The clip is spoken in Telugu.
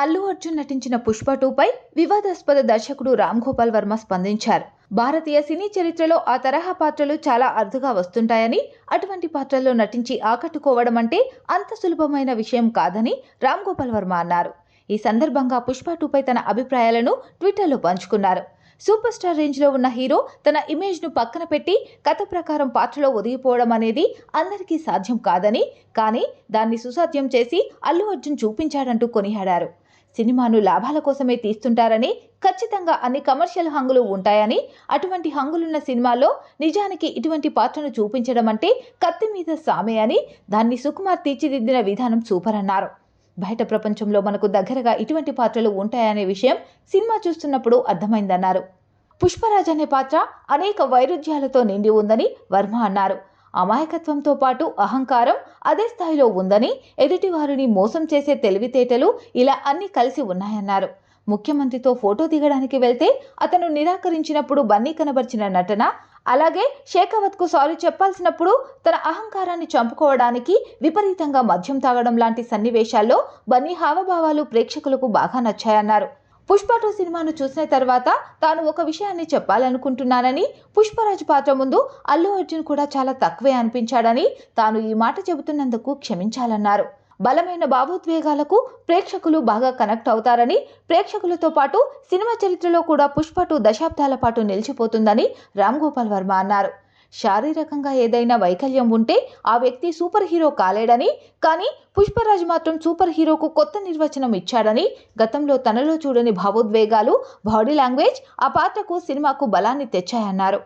అల్లు అర్జున్ నటించిన పుష్ప టూపై వివాదాస్పద దర్శకుడు రామ్ గోపాల్ వర్మ స్పందించారు. భారతీయ సినీ చరిత్రలో ఆ తరహా పాత్రలు చాలా అరుదుగా వస్తుంటాయని అటువంటి పాత్రల్లో నటించి ఆకట్టుకోవడం అంటే అంత సులభమైన విషయం కాదని రామ్ గోపాల్ వర్మ అన్నారు. ఈ సందర్భంగా పుష్ప టూపై తన అభిప్రాయాలను ట్విట్టర్లో పంచుకున్నారు. సూపర్ స్టార్ రేంజ్లో ఉన్న హీరో తన ఇమేజ్ను పక్కన పెట్టి కథ ప్రకారం పాత్రలో ఒదిగిపోవడం అనేది అందరికీ సాధ్యం కాదని కానీ దాన్ని సుసాధ్యం చేసి అల్లు అర్జున్ చూపించాడంటూ కొనియాడారు. సినిమాను లాభాల కోసమే తీస్తుంటారని ఖచ్చితంగా అన్ని కమర్షియల్ హంగులు ఉంటాయని అటువంటి హంగులున్న సినిమాలో నిజానికి ఇటువంటి పాత్రను చూపించడం అంటే కత్తి మీద సామే అని దాన్ని సుకుమార్ తీర్చిదిద్దిన విధానం సూపర్ అన్నారు. బయట ప్రపంచంలో మనకు దగ్గరగా ఇటువంటి పాత్రలు ఉంటాయనే విషయం సినిమా చూస్తున్నప్పుడు అర్థమైందన్నారు. పుష్పరాజ్ అనే పాత్ర అనేక వైరుధ్యాలతో నిండి ఉందని వర్మ అన్నారు. అమాయకత్వంతో పాటు అహంకారం అదే స్థాయిలో ఉందని ఎదుటివారిని మోసం చేసే తెలివితేటలు ఇలా అన్ని కలిసి ఉన్నాయన్నారు. ముఖ్యమంత్రితో ఫోటో దిగడానికి వెళ్తే అతను నిరాకరించినప్పుడు బన్నీ కనబర్చిన నటన అలాగే షేకావత్కు సారీ చెప్పాల్సినప్పుడు తన అహంకారాన్ని చంపుకోవడానికి విపరీతంగా మద్యం తాగడం లాంటి సన్నివేశాల్లో బన్నీ హావభావాలు ప్రేక్షకులకు బాగా నచ్చాయన్నారు. పుష్ప టూ సినిమాను చూసిన తర్వాత తాను ఒక విషయాన్ని చెప్పాలనుకుంటున్నానని పుష్పరాజ్ పాత్ర ముందు అల్లు అర్జున్ కూడా చాలా తక్కువే అనిపించాడని తాను ఈ మాట చెబుతున్నందుకు క్షమించాలన్నారు. బలమైన భావోద్వేగాలకు ప్రేక్షకులు బాగా కనెక్ట్ అవుతారని ప్రేక్షకులతో పాటు సినిమా చరిత్రలో కూడా పుష్ప టూ దశాబ్దాల పాటు నిలిచిపోతుందని రామ్ గోపాల్ వర్మ అన్నారు. శారీరకంగా ఏదైనా వైకల్యం ఉంటే ఆ వ్యక్తి సూపర్ హీరో కాలేడని కానీ పుష్పరాజ్ మాత్రం సూపర్ హీరోకు కొత్త నిర్వచనం ఇచ్చాడని గతంలో తనలో చూడని భావోద్వేగాలు బాడీ లాంగ్వేజ్ ఆ పాత్రకు సినిమాకు బలాన్ని తెచ్చాయన్నారు.